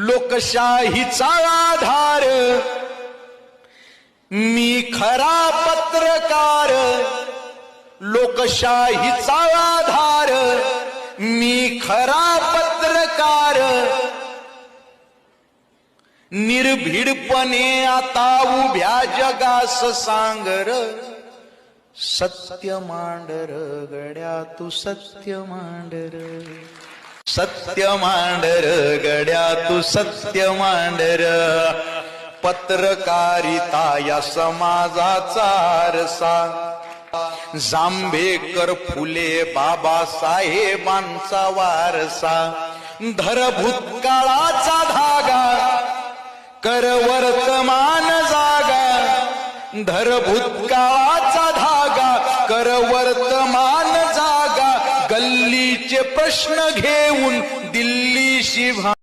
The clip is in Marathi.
लोकशाहीचा आधार मी खरा पत्रकार. लोकशाहीचा आधार मी खरा पत्रकार. निर्भीडपणे आता उभ्या जगास सांगर. सत्य मांडर गड्या तू सत्य मांडर. सत्य मांडर गड्या तू सत्य मांडर पत्रकारिता या समाजाचा आरसा. जांभेकर फुले बाबासाहेबांचा वारसा. धर भूतकाळाचा धागा कर वर्तमान जागा. धर भूतकाळाचा धागा कर वर्तमान दिल्लीचे प्रश्न घेऊन दिल्लीशी भा